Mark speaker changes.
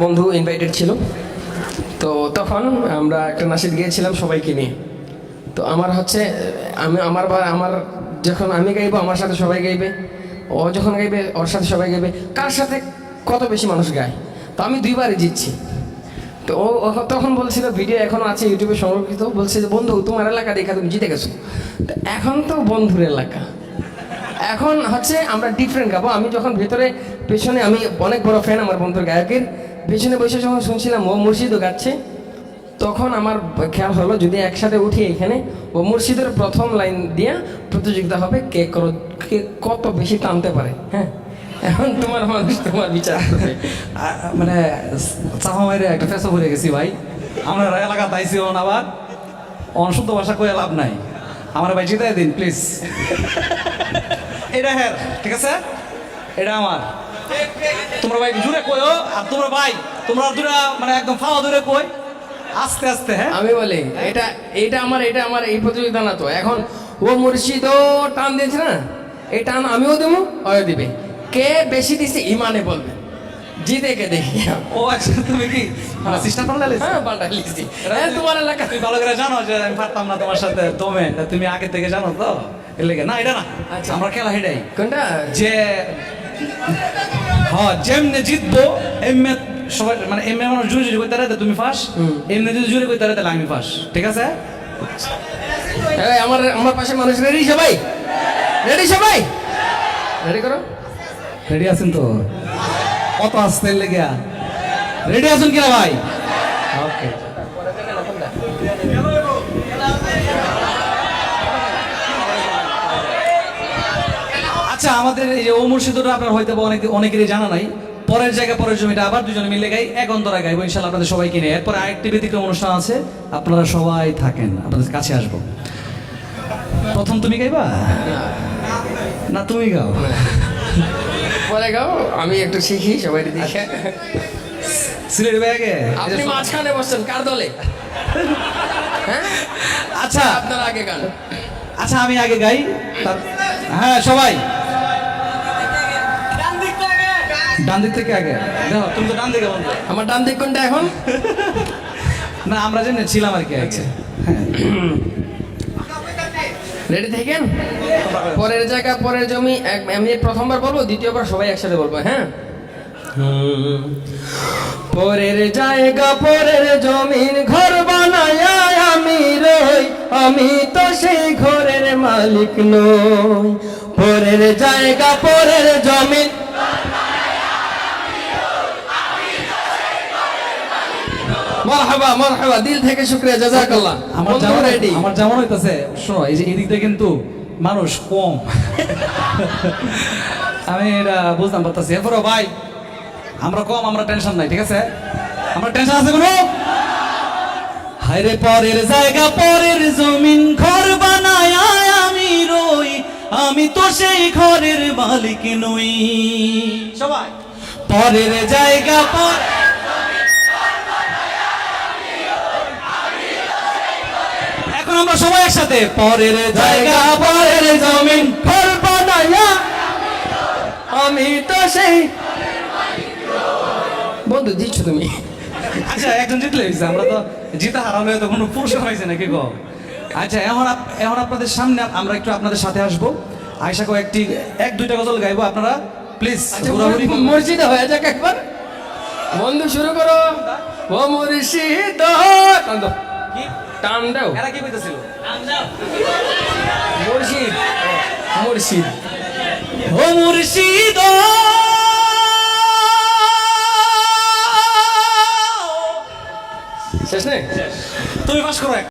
Speaker 1: বন্ধু ইনভাইটেড ছিল। তো তখন আমরা একটা নাসিদ গিয়েছিলাম সবাইকে নিয়ে। তো আমার হচ্ছে, আমি, আমার বা, আমার যখন আমি গাইবো, আমার সাথে সবাই গাইবে। ও যখন গাইবে, ওর সাথে সবাই গাইবে। কার সাথে কত বেশি মানুষ গায়? তো আমি দুইবারই জিতছি। তো ও তখন বলছিল ভিডিও এখনও আছে ইউটিউবে সংরক্ষিত। বলছে যে, বন্ধু, তোমার এলাকা দেখা, তুমি জিতে গেছো। তো এখন তো বন্ধুর এলাকা। এখন হচ্ছে আমরা ডিফারেন্ট গাবো। আমি যখন ভেতরে, পেছনে, আমি অনেক বড় ফ্যান আমার বন্ধুর গায়কের। পেছনে বসে যখন শুনছিলাম ও মুর্শিদও গাচ্ছে তখন আমার খেয়াল হলো যদি একসাথে উঠি এখানে ও মুর্শিদের প্রথম লাইন দিয়ে প্রতিযোগিতা হবে কে করো কে কত বেশি টানতে পারে হ্যাঁ? এখন তোমার মানুষ তোমার বিচার করবে।
Speaker 2: মানে চাপা মাইরে একটা ফেসা ভরে গেছি ভাই। আমরা এলাকা তাইছি অন আবার। অনশুদ্ধ ভাষা কয়ে লাভ নাই। আমার ভাই জিতাই দিন প্লিজ এটা হ্যাঁ ঠিক আছে? এটা আমার। তোমরা ভাই জুড়ে কয়ো আর তোমরা ভাই তোমরা দুরা মানে একদম ফাওয়া দূরে কই আস্তে আস্তে হ্যাঁ?
Speaker 1: আমি বলি এটা এটা আমার এটা আমার এই প্রতিযোগিতা না তো। এখন ও মুর্শিদও টান দিয়েছে না? এই টান আমিও দেবো ওও দিবে। কে বেশি দিছে ইমানে বলবে। জিতে কে দেখি।
Speaker 2: ও আচ্ছা তুমি কি সিস্টেম পাল্টালে
Speaker 1: হ্যাঁ পাল্টা লিখছি হ্যাঁ তোমার এলাকা।
Speaker 2: তুমি ভালো করে জানো যে আমি পারতাম না তোমার সাথে দমে। তুমি আগে থেকে জানো তো? এর লেগে। না এটা না।
Speaker 1: আচ্ছা।
Speaker 2: আমরা খেলা হেডাই।
Speaker 1: কোনটা?
Speaker 2: যে হ্যাঁ যেমনে জিতবো এমনি সবাই মানে এমনি মানুষ জুড়ে জুড়ে কইতে রাতে তুমি ফার্স্ট এমনি যদি জুড়ে কইতে রাতে আমি ফার্স্ট ঠিক আছে?
Speaker 1: আমার আমার পাশে মানুষ রেডি সবাই? রেডি সবাই? রেডি করো।
Speaker 2: রেডি আছেন তো? কত আসতে লেগে রেডি আছেন কিনা ভাই? আচ্ছা আমাদের এই যে ও মুর্শিদটা আপনার হয়তো অনেক অনেকেরই জানা নাই। পরের জায়গায় পরের জমিটা আবার দুজনে মিলে গাই এক অন্তরা গাইবো ইনশাল্লাহ আপনাদের সবাইকে নিয়ে। এরপরে আরেকটি ব্যতিক্রম অনুষ্ঠান আছে আপনারা সবাই থাকেন আপনাদের কাছে আসব। প্রথম তুমি গাইবা? না তুমি গাও।
Speaker 1: পরে গাও আমি একটু শিখি সবাই দেখে
Speaker 2: সিলেট ব্যাগে
Speaker 1: আপনি মাঝখানে বসছেন কার দলে? হ্যাঁ?
Speaker 2: আচ্ছা।
Speaker 1: আপনার আগে গান।
Speaker 2: আচ্ছা আমি আগে গাই। হ্যাঁ সবাই। ডান দিক থেকে আগে। দেখো তুমি তো ডান দিকে
Speaker 1: আমার ডান দিক কোনটা এখন?
Speaker 2: না আমরা যেন ছিলাম আর কি হ্যাঁ
Speaker 1: রেডি থাকেন? পরের জায়গা পরের জমি আমি প্রথমবার বলব দ্বিতীয়বার সবাই একসাথে বলব হ্যাঁ। পরের জায়গা পরের জমিন ঘর বানায় আমি রই আমি তো সেই ঘরের মালিক নই। পরের জায়গা পরের জমিন মারহাবা মারহাবা দিল থেকে শুক্রিয়া জাজাকাল্লাহ।
Speaker 2: আমার যেমন আমার যেমন হইতাছে শোনো এই যে এদিক দিয়ে কিন্তু মানুষ কম। আমি এটা বুঝতাম পারতাছি। এরপরে ভাই আমরা কম আমরা টেনশন নাই ঠিক আছে? আমরা টেনশন আছে কোনো? হায়রে পরের জায়গা পরের জমিন ঘর বানায় আমি রই। আমি তো সেই ঘরের মালিক নই। সবাই। পরের জায়গা পর আমরা সবাই একসাথে। পরের জায়গা পরের জমিন।
Speaker 1: ঘর বানায়া আমি তো সেই বন্ধু দিচ্ছ তুমি।
Speaker 2: আচ্ছা একজন জিতলে হয়েছে আমরা তো জিতা হারানো তো কোনো পুরস্কার হয়েছে নাকি গো? আচ্ছা এখন এখন আপনাদের সামনে আমরা একটু আপনাদের সাথে আসব। আয়সা একটি এক দুইটা গজল গাইবো আপনারা। প্লিজ
Speaker 1: আচ্ছা মসজিদে হয়ে যাক একবার। বন্ধু শুরু করো। ও মুর্শিদ দাও টান দাও।
Speaker 2: এরা কি কইতেছিল?
Speaker 1: মুর্শিদ। মুর্শিদ।
Speaker 2: ও মুর্শিদ!
Speaker 1: শেষ নেই?
Speaker 2: তুমি পাস করো এক।